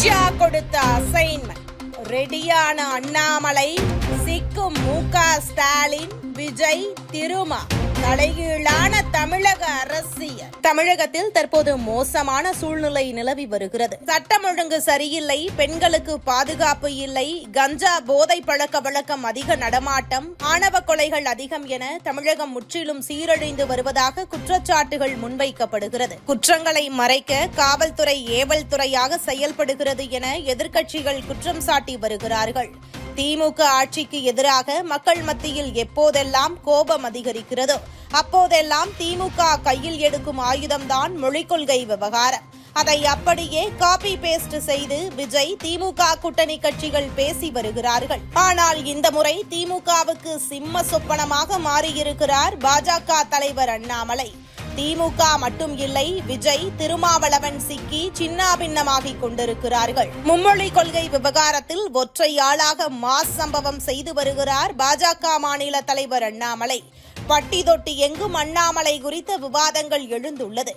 அமித்ஷா கொடுத்த அசைன்மெண்ட் ரெடியான அண்ணாமலை நிற்கும் மு க. ஸ்டாலின் விஜய் திருமா தலைகீழான தமிழக அரசியல். தமிழகத்தில் தற்போது மோசமான சூழ்நிலை நிலவி வருகிறது. சட்டம் ஒழுங்கு சரியில்லை பெண்களுக்கு பாதுகாப்பு இல்லை கஞ்சா போதை பழக்க வழக்கம் அதிக நடமாட்டம் ஆணவ கொலைகள் அதிகம் என தமிழகம் முற்றிலும் சீரழிந்து வருவதாக குற்றச்சாட்டுகள் முன்வைக்கப்படுகிறது. குற்றங்களை மறைக்க காவல்துறை ஏவல் துறையாக செயல்படுகிறது என எதிர்க்கட்சிகள் குற்றம் சாட்டி வருகிறார்கள். திமுக ஆட்சிக்கு எதிராக மக்கள் மத்தியில் எப்போதெல்லாம் கோபம் அதிகரிக்கிறதோ? அப்போதெல்லாம் திமுக கையில் எடுக்கும் ஆயுதம்தான் மொழிக் கொள்கை விவகாரம். அதை அப்படியே காப்பி பேஸ்ட் செய்து விஜய் திமுக கூட்டணி கட்சிகள் பேசி வருகிறார்கள். ஆனால் இந்த முறை திமுகவுக்கு சிம்ம சொப்பனமாக மாறியிருக்கிறார் பாஜக தலைவர் அண்ணாமலை. திமுக மட்டும் இல்லை விஜய் திருமாவளவன் சிக்கி சின்னாபின்னமாகிக் கொண்டிருக்கிறார்கள். மும்மொழி கொள்கை விவகாரத்தில் ஒற்றை ஆளாக மாஸ் சம்பவம் செய்து வருகிறார் பாஜக மாநில தலைவர் அண்ணாமலை. பட்டி தொட்டி எங்கும் அண்ணாமலை குறித்த விவாதங்கள் எழுந்துள்ளது.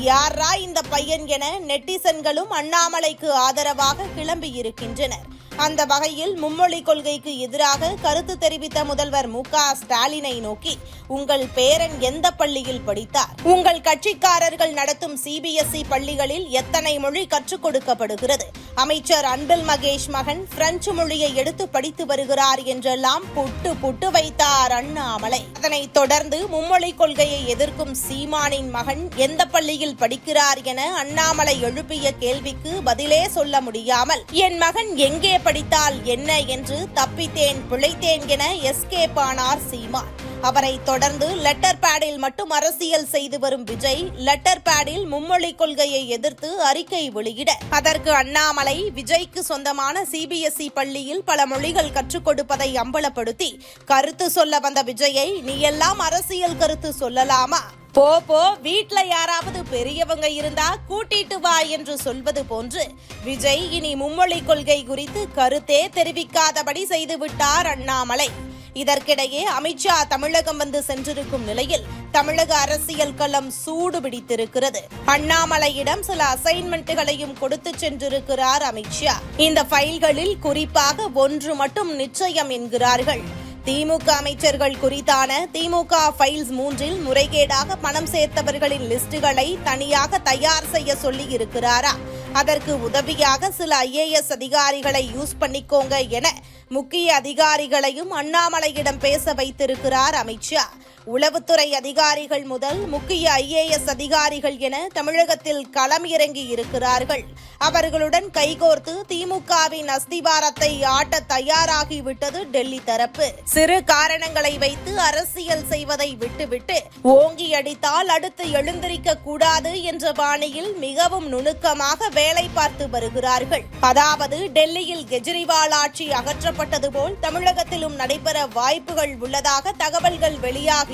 யாரா இந்த பையன் என நெட்டிசன்களும் அண்ணாமலைக்கு ஆதரவாக கிளம்பி இருக்கின்றனர் அந்த வகையில் மும்மொழி கொள்கைக்கு எதிராக கருத்து தெரிவித்த முதல்வர் மு ஸ்டாலினை நோக்கி உங்கள் பேரன் எந்த பள்ளியில் படித்தார்? உங்கள் கட்சிக்காரர்கள் நடத்தும் சிபிஎஸ்இ பள்ளிகளில் எத்தனை மொழி கற்றுக் கொடுக்கப்படுகிறது? அமைச்சர் அன்பில் மகேஷ் மகன் பிரெஞ்சு மொழியை எடுத்து படித்து வருகிறார் என்றெல்லாம் புட்டு புட்டு வைத்தார் அண்ணாமலை. அதனைத் தொடர்ந்து மும்மொழி கொள்கையை எதிர்க்கும் சீமானின் மகன் எந்த பள்ளியில் படிக்கிறார் என அண்ணாமலை எழுப்பிய கேள்விக்கு பதிலே சொல்ல முடியாமல் என் மகன் எங்கே படித்தால் என்ன என்று தப்பித்தேன் பிழைத்தேன் என எஸ்கேப் ஆனார் சீமான். அவரை தொடர்ந்து லெட்டர் பேடில் மட்டும் அரசியல் செய்து வரும் விஜய் லெட்டர் பேடில் மும்மொழி கொள்கையை எதிர்த்து அறிக்கை வெளியிட. அதற்கு அண்ணாமலை விஜய்க்கு சொந்தமான சிபிஎஸ்இ பள்ளியில் பல மொழிகள் கற்றுக் கொடுப்பதை அம்பலப்படுத்தி கருத்து சொல்ல வந்த விஜயை நீ எல்லாம் அரசியல் கருத்து சொல்லலாமா? போ போ வீட்ல யாராவது பெரியவங்க இருந்தா கூட்டிட்டு வா என்று சொல்வது போன்று விஜய் இனி மும்மொழி கொள்கை குறித்து கருத்தே தெரிவிக்காதபடி செய்துவிட்டார் அண்ணாமலை. இதற்கிடையே அமித்ஷா தமிழகம் வந்து சென்றிருக்கும் நிலையில் தமிழக அரசியல் களம் சூடு பிடித்திருக்கிறது அண்ணாமலையிடம் சில அசைன்மெண்ட்டுகளையும் கொடுத்து சென்றிருக்கிறார் அமித்ஷா இந்த ஃபைல்களில் குறிப்பாக ஒன்று மட்டும் நிச்சயம் என்கிறார்கள். திமுக அமைச்சர்கள் குறித்தான திமுக ஃபைல்ஸ் மூன்றில் முறைகேடாக பணம் சேர்த்தவர்களின் லிஸ்டுகளை தனியாக தயார் செய்ய சொல்லி இருக்கிறாரா அதற்கு உதவியாக சில ஐஏஎஸ் அதிகாரிகளை யூஸ் பண்ணிக்கோங்க என முக்கிய அதிகாரிகளையும் அண்ணாமலையிடம் பேச வைத்திருக்கிறார் அமித்ஷா உளவுத்துறை அதிகாரிகள் முதல் முக்கிய ஐஏஎஸ் அதிகாரிகள் என தமிழகத்தில் களம் இறங்கி இருக்கிறார்கள். அவர்களுடன் கைகோர்த்து திமுகவின் அஸ்திவாரத்தை ஆட்ட தயாராகிவிட்டது டெல்லி தரப்பு. சிறு காரணங்களை வைத்து அரசியல் செய்வதை விட்டுவிட்டு ஓங்கி அடித்தால் அடுத்து எழுந்திருக்க கூடாது என்ற பாணியில் மிகவும் நுணுக்கமாக வேலை பார்த்து வருகிறார்கள். அதாவது டெல்லியில் கெஜ்ரிவால் ஆட்சி அகற்றப்பட்டது போல் தமிழகத்திலும் நடைபெற வாய்ப்புகள் உள்ளதாக தகவல்கள் வெளியாகி